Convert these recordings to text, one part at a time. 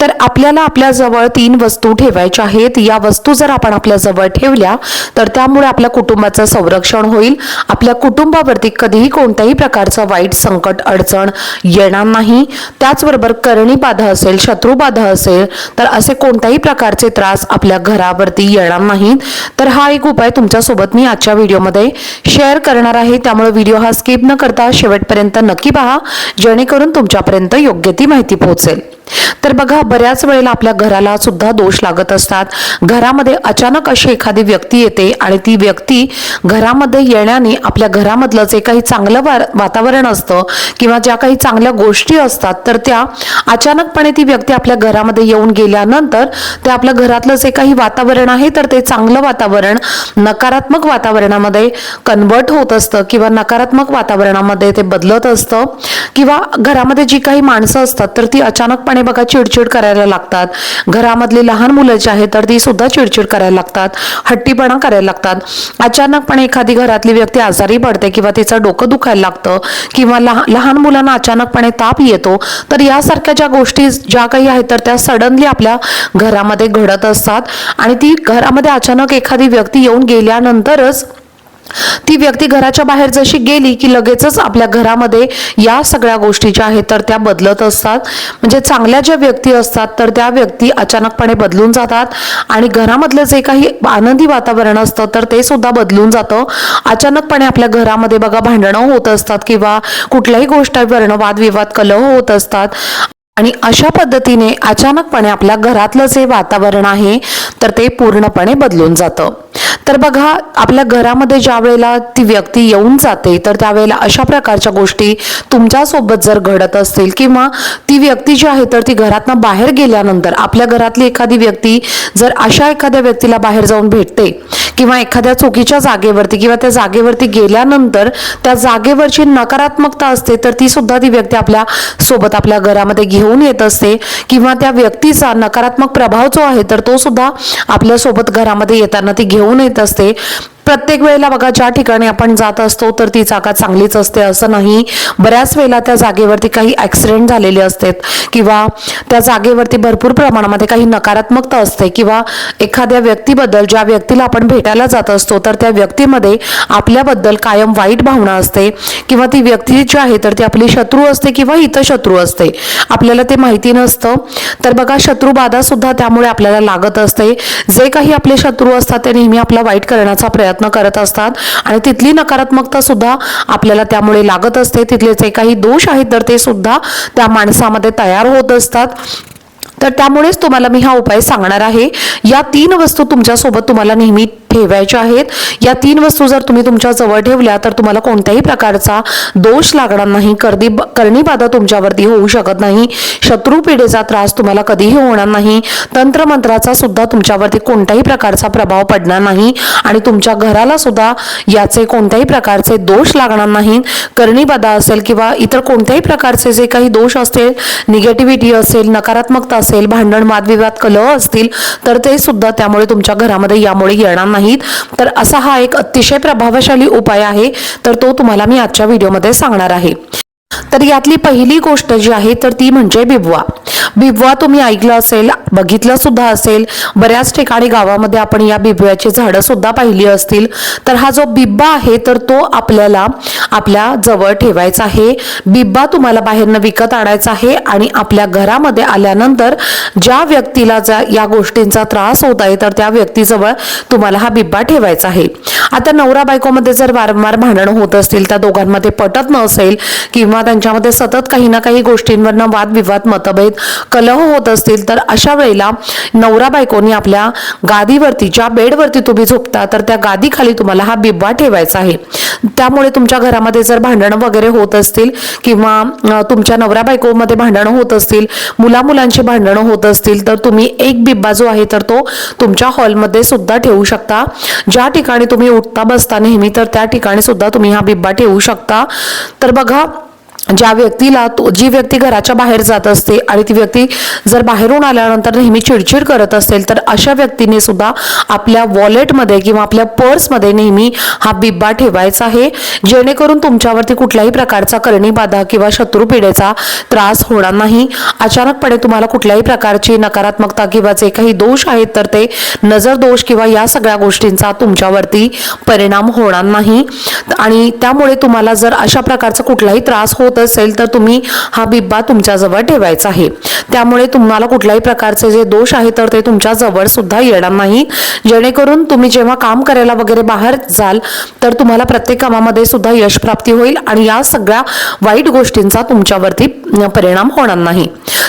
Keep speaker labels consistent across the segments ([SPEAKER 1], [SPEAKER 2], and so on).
[SPEAKER 1] तर आपल्याला आपल्याजवळ तीन वस्तू ठेवायच्या आहेत. या वस्तू जर आपण आपल्याजवळ ठेवल्या तर त्यामुळे आपल्या कुटुंबाचं संरक्षण होईल. आपल्या कुटुंबावरती कधीही कोणत्याही प्रकारचं वाईट संकट अडचण येणार नाही. त्याचबरोबर करणी बाधा असेल शत्रू बाधा असेल तर असे कोणत्याही प्रकारचे त्रास आपल्या घरावरती येणार नाहीत. तर हा एक उपाय तुमच्यासोबत मी आजच्या व्हिडिओमध्ये शेअर करणार आहे. त्यामुळे व्हिडिओ हा स्किप न करता शेवटपर्यंत नक्की पहा जेणेकरून तुमच्यापर्यंत योग्य ती माहिती पोहोचेल. तर बघा बऱ्याच वेळेला आपल्या घराला सुद्धा दोष लागत असतात. घरामध्ये अचानक अशी एखादी व्यक्ती येते आणि ती व्यक्ती घरामध्ये येण्याने आपल्या घरामधलं जे काही चांगलं वातावरण असतं किंवा ज्या काही चांगल्या गोष्टी असतात तर त्या अचानकपणे ती व्यक्ती आपल्या घरामध्ये येऊन गेल्यानंतर ते आपल्या घरातलं जे काही वातावरण आहे तर ते चांगलं वातावरण नकारात्मक वातावरणामध्ये कन्वर्ट होत असतं किंवा नकारात्मक वातावरणामध्ये ते बदलत असतं किंवा घरामध्ये जी काही माणसं असतात तर ती अचानकपणे बघा चिडचिड करायला लागतात. घरामधली लहान मुलं जी आहेत तर ती सुद्धा चिडचिड करायला लागतात हट्टीपणा करायला लागतात. अचानकपणे एखादी घरातली व्यक्ती आजारी पडते किंवा तिचं डोकं दुखायला लागतं किंवा लहान लहान मुलांना अचानकपणे ताप येतो तर यासारख्या ज्या गोष्टी ज्या काही आहेत तर त्या सडनली आपल्या घरामध्ये घडत असतात. आणि ती घरामध्ये अचानक एखादी व्यक्ती येऊन गेल्यानंतरच ती व्यक्ती घराच्या बाहेर जशी गेली की लगेचच आपल्या घरामध्ये या सगळ्या गोष्टी ज्या आहेत तर त्या बदलत असतात. म्हणजे चांगल्या ज्या व्यक्ती असतात तर त्या व्यक्ती अचानकपणे बदलून जातात. आणि घरामधलं जे काही आनंदी वातावरण असतं तर ते सुद्धा बदलून जातं. अचानकपणे आपल्या घरामध्ये बघा भांडणं होत असतात किंवा कुठल्याही गोष्टीवरनं वादविवाद कलह होत असतात. आणि अशा पद्धतीने अचानकपणे आपल्या घरातलं जे वातावरण आहे तर ते पूर्णपणे बदलून जातं. तर बघा आपल्या घरामध्ये ज्या वेळेला ती व्यक्ती येऊन जाते तर त्यावेळेला अशा प्रकारच्या गोष्टी तुमच्यासोबत जर घडत असतील किंवा ती व्यक्ती जी आहे तर ती घरातनं बाहेर गेल्यानंतर आपल्या घरातली एखादी व्यक्ती जर अशा एखाद्या व्यक्तीला बाहेर जाऊन भेटते किंवा एखाद्या चुकीच्या जागेवरती किंवा त्या जागेवरती गेल्यानंतर त्या जागेवरची नकारात्मकता असते तर ती सुद्धा ती व्यक्ती आपल्यासोबत आपल्या घरामध्ये घेऊन येत असते किंवा त्या व्यक्तीचा नकारात्मक प्रभाव जो आहे तर तो सुद्धा आपल्यासोबत घरामध्ये येताना ती घेऊन येत. असते. प्रत्येक वेळेला बघा ज्या ठिकाणी आपण जात असतो तर ती जागा चांगलीच असते. असं नाही. बऱ्याच वेळेला त्या जागेवरती काही ॲक्सिडेंट झालेले असतात किंवा त्या जागेवरती भरपूर प्रमाणामध्ये काही नकारात्मकता असते किंवा एखाद्या व्यक्तीबद्दल ज्या व्यक्तीला आपण भेटायला जात असतो तर त्या व्यक्तीमध्ये आपल्याबद्दल कायम वाईट भावना असते किंवा ती व्यक्ती जी आहे तर ती आपली शत्रू असते किंवा हितशत्रू असते. आपल्याला ते माहिती नसतं. तर बघा शत्रुबाधा सुद्धा त्यामुळे आपल्याला लागत असते. जे काही आपले शत्रू असतात ते नेहमी आपला वाईट करण्याचा प्रयत्न प्रयत्न करत असतात. आणि तिथली नकारात्मकता सुद्धा आपल्याला त्यामुळे लागत असते. तिथले जे काही दोष आहेत तर ते सुद्धा त्या माणसामध्ये तयार होत असतात. तर त्यामुळेच तुम्हाला मी हा उपाय सांगणार आहे. या तीन वस्तू तुमच्यासोबत तुम्हाला नेहमी ठेवायच्या आहेत. या तीन वस्तू जर तुम्ही तुमच्या जवळ ठेवल्या तर तुम्हाला कोणत्याही प्रकारचा दोष लागणार नाही. कर्दी कर्णीबाधा तुमच्यावरती होऊ शकत नाही. शत्रू पिढेचा त्रास तुम्हाला कधीही होणार नाही. तंत्रमंत्राचा सुद्धा तुमच्यावरती कोणत्याही प्रकारचा प्रभाव पडणार नाही. आणि तुमच्या घराला सुद्धा याचे कोणत्याही प्रकारचे दोष लागणार नाहीत. कर्णीबाधा असेल किंवा इतर कोणत्याही प्रकारचे जे काही दोष असतील निगेटिव्हिटी असेल नकारात्मकता असेल भांडण वादविवाद कलह असतील तर ते सुद्धा त्यामुळे तुमच्या घरामध्ये यामुळे येणार नाहीत. तर असा हा एक अतिशय प्रभावशाली उपाय आहे तर तो तुम्हाला मी आजच्या व्हिडिओमध्ये सांगणार आहे. तर यातली पहिली गोष्ट जी आहे तर ती म्हणजे बिबवा. बिबवा तुम्ही ऐकलं असेल बघितलं सुद्धा असेल बऱ्याच ठिकाणी गावामध्ये आपण या बिबव्याची झाडं सुद्धा पाहिली असतील. तर हा जो बिब्बा आहे तर तो आपल्याला आपल्या जवळ ठेवायचा आहे. बिब्बा तुम्हाला बाहेरनं विकत आणायचा आहे आणि आपल्या घरामध्ये आल्यानंतर ज्या व्यक्तीला ज्या या गोष्टींचा त्रास होत आहे तर त्या व्यक्तीजवळ तुम्हाला हा बिब्बा ठेवायचा आहे. आता नवरा बायकोमध्ये जर वारंवार भांडणं होत असतील त्या दोघांमध्ये पटत नसेल किंवा किंवा त्यांच्यामध्ये सतत काही ना काही गोष्टींवरनं वादविवाद मतभेद कलह होत असतील तर अशा वेळेला नवरा बायकोनी आपल्या गादीवरती ज्या बेडवरती तुम्ही झोपता तर त्या गादीखाली तुम्हाला हा बिब्बा ठेवायचा आहे. त्यामुळे तुमच्या घरामध्ये जर भांडणं वगैरे होत असतील किंवा तुमच्या नवरा बायकोमध्ये भांडणं होत असतील मुला मुलांची भांडणं होत असतील तर तुम्ही एक बिब्बा जो आहे तर तो तुमच्या हॉलमध्ये सुद्धा ठेवू शकता. ज्या ठिकाणी तुम्ही उठता बसता नेहमी तर त्या ठिकाणी सुद्धा तुम्ही हा बिब्बा ठेवू शकता. तर बघा ज्या व्यक्तीला तो- जी व्यक्ती घराच्या बाहेर जात असते आणि ती व्यक्ती जर बाहेरून आल्यानंतर नेहमी चिडचिड करत असेल तर अशा व्यक्तीने सुद्धा आपल्या वॉलेटमध्ये किंवा आपल्या पर्समध्ये नेहमी हा बिब्बा ठेवायचा आहे. जेणेकरून तुमच्यावरती कुठल्याही प्रकारचा करणी बाधा किंवा शत्रुपीडेचा त्रास होणार नाही. अचानकपणे तुम्हाला कुठल्याही प्रकारची नकारात्मकता किंवा जे काही दोष आहेत तर ते नजर दोष किंवा या सगळ्या गोष्टींचा तुमच्यावरती परिणाम होणार नाही. आणि त्यामुळे तुम्हाला जर अशा प्रकारचा कुठलाही त्रास होत असेल तर तुम्ही हा बिब्बा तुमच्याजवळ ठेवायचा आहे. त्यामुळे तुम्हाला कुठल्याही प्रकारचे जे दोष आहे तर ते तुमच्या जवळ सुद्धा येणार नाही. जेणेकरून तुम्ही जेव्हा काम करायला वगैरे बाहेर जाल तर तुम्हाला प्रत्येक कामामध्ये सुद्धा यश प्राप्ती होईल आणि या सगळ्या वाईट गोष्टींचा तुमच्यावरती परिणाम होणार नाही.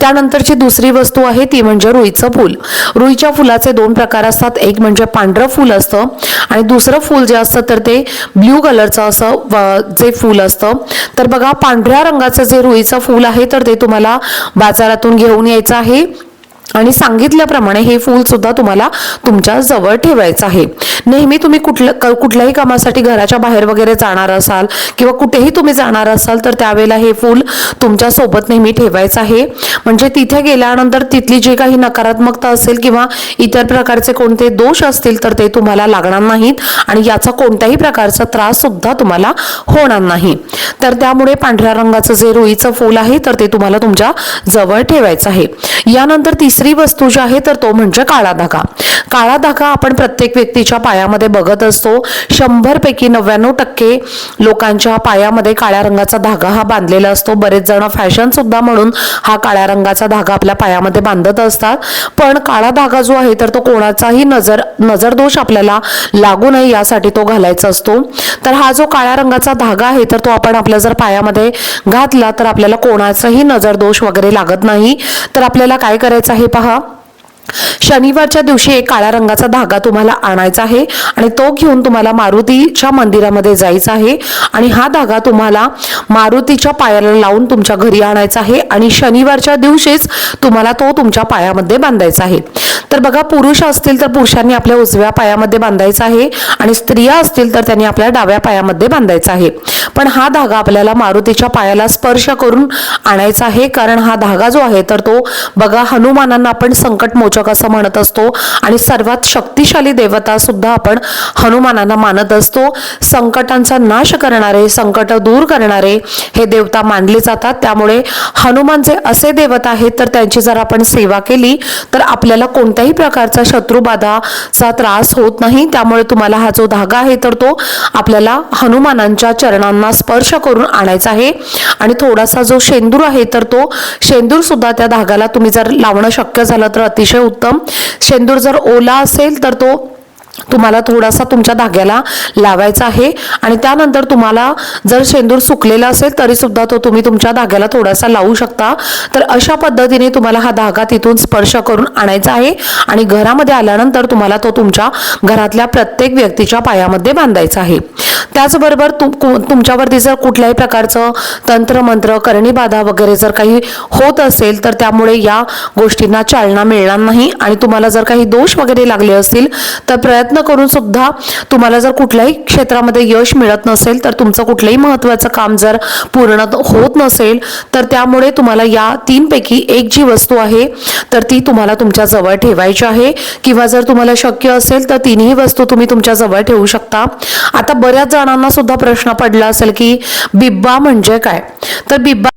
[SPEAKER 1] त्यानंतरची दुसरी वस्तू आहे ती म्हणजे रुईचं फूल. रुईच्या फुलाचे दोन प्रकार असतात. एक म्हणजे पांढरं फूल असतं आणि दुसरं फूल जे असतं तर ते ब्ल्यू कलरचं असं व- जे फूल असतं. तर बघा पांढऱ्या रंगाचं जे रुईचं फूल आहे तर ते तुम्हाला बाजारातून घेऊन यायचं आहे. आणि सांगितल्याप्रमाणे हे फूल सुद्धा तुम्हाला तुमच्या जवळ ठेवायचं आहे. नेहमी तुम्ही कुठलं क- कुठल्याही कामासाठी घराच्या बाहेर वगैरे जाणार असाल किंवा कुठेही तुम्ही जाणार असाल तर त्यावेळेला हे फूल तुमच्यासोबत नेहमी ठेवायचं आहे. म्हणजे तिथे गेल्यानंतर तिथली जी काही नकारात्मकता असेल किंवा इतर प्रकारचे कोणते दोष असतील तर ते तुम्हाला लागणार नाहीत आणि याचा कोणत्याही प्रकारचा त्रास सुद्धा तुम्हाला होणार नाही. तर त्यामुळे पांढऱ्या रंगाचं जे रुईचं फूल आहे तर ते तुम्हाला तुमच्या जवळ ठेवायचं आहे. यानंतर तिस वस्तू जी आहे तर तो म्हणजे काळा धागा. काळा धागा आपण प्रत्येक व्यक्तीच्या पायामध्ये बघत असतो. शंभर पैकी नव्याण्णव टक्के लोकांच्या पायामध्ये काळ्या रंगाचा धागा हा बांधलेला असतो. बरेच जण फॅशन सुद्धा म्हणून हा काळ्या रंगाचा धागा आपल्या पायामध्ये बांधत असतात. पण काळा धागा जो आहे तर तो कोणाचाही नजर नजरदोष आपल्याला लागू नये यासाठी तो घालायचा असतो. तर हा जो काळ्या रंगाचा धागा आहे तर तो आपण आपल्या जर पायामध्ये घातला तर आपल्याला कोणाचाही नजरदोष वगैरे लागत नाही. तर आपल्याला काय करायचं आहे पहा. शनिवारच्या दिवशी एक काळ्या रंगाचा धागा तुम्हाला आणायचा आहे आणि तो घेऊन तुम्हाला मारुतीच्या मंदिरामध्ये जायचं आहे. आणि हा धागा तुम्हाला मारुतीच्या पायाला लावून तुमच्या घरी आणायचा आहे आणि शनिवारच्या दिवशीच तुम्हाला तो तुमच्या पायामध्ये बांधायचा आहे. तर बघा पुरुष असतील तर पुरुषांनी आपल्या उजव्या पायामध्ये बांधायचा आहे आणि स्त्रिया असतील तर त्यांनी आपल्या डाव्या पायामध्ये बांधायचा आहे. पण हा धागा आपल्याला मारुतीच्या पायाला स्पर्श करून आणायचा आहे. कारण हा धागा जो आहे तर तो बघा हनुमानांना आपण संकट मोचक असं म्हणत असतो. आणि सर्वात शक्तिशाली देवता सुद्धा आपण हनुमानांना मानत असतो. संकटांचा नाश करणारे संकट दूर करणारे हे देवता मानले जातात. त्यामुळे हनुमान जे असे देवता आहेत तर त्यांची जर आपण सेवा केली तर आपल्याला कोणत्याही प्रकारचा शत्रुबाधाचा त्रास होत नाही. त्यामुळे तुम्हाला हा जो धागा आहे तर तो आपल्याला हनुमानांच्या चरणांना स्पर्श करून आणायचा आहे. आणि थोडासा जो शेंदूर आहे तर तो शेंदूर सुद्धा त्या धागाला तुम्ही जर लावणं शक्य झालं तर अतिशय उत्तम. शेंदूर जर ओला असेल तर तो तुम्हाला थोडासा तुमच्या धाग्याला लावायचा आहे. आणि त्यानंतर तुम्हाला जर शेंदूर सुकलेला असेल तरी सुद्धा तो तुम्ही तुमच्या धाग्याला थोडासा लावू शकता. तर अशा पद्धतीने तुम्हाला हा धागा तिथून स्पर्श करून आणायचा आहे. आणि घरामध्ये आल्यानंतर तुम्हाला तो तुमच्या घरातल्या प्रत्येक व्यक्तीच्या पायामध्ये बांधायचा आहे. त्याचबरोबर तुम कु- तुमच्यावरती जर कुठल्याही प्रकारचं तंत्रमंत्र करणीबाधा वगैरे जर काही होत असेल तर त्यामुळे या गोष्टींना चालना मिळणार नाही. आणि तुम्हाला जर काही दोष वगैरे लागले असतील तर प्रयत्न करून सुद्धा तुम्हाला जर कुठल्याही क्षेत्रामध्ये यश मिळत नसेल तर तुमचं कुठलंही महत्त्वाचं काम जर पूर्ण होत नसेल तर त्यामुळे तुम्हाला या तीनपैकी एक जी वस्तू आहे तर ती तुम्हाला तुमच्या जवळ ठेवायची आहे. किंवा जर तुम्हाला शक्य असेल तर तिन्ही वस्तू तुम्ही तुमच्या जवळ ठेवू शकता. आता बऱ्याच जण जणांना सुद्धा प्रश्न पडला असेल की बिब्बा म्हणजे काय? तर बिब्बा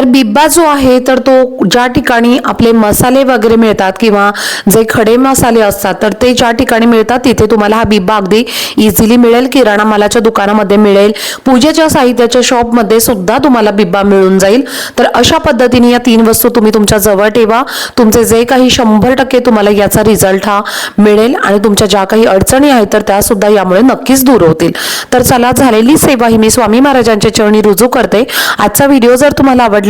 [SPEAKER 1] तर बिब्बा जो आहे तर तो ज्या ठिकाणी आपले मसाले वगैरे मिळतात किंवा जे खडे मसाले असतात तर ते ज्या ठिकाणी मिळतात तिथे तुम्हाला हा बिब्बा अगदी इझिली मिळेल. किराणा मालाच्या दुकानामध्ये मिळेल. पूजेच्या साहित्याच्या शॉपमध्ये सुद्धा तुम्हाला बिब्बा मिळून जाईल. तर अशा पद्धतीने या तीन वस्तू तुम्ही तुमच्या जवळ ठेवा. तुमचे जे काही शंभर टक्के तुम्हाला याचा रिझल्ट हा मिळेल आणि तुमच्या ज्या काही अडचणी आहेत तर त्या सुद्धा यामुळे नक्कीच दूर होतील. तर चला झालेली सेवा ही मी स्वामी महाराजांच्या चरणी रुजू करते. आजचा व्हिडिओ जर तुम्हाला आवडला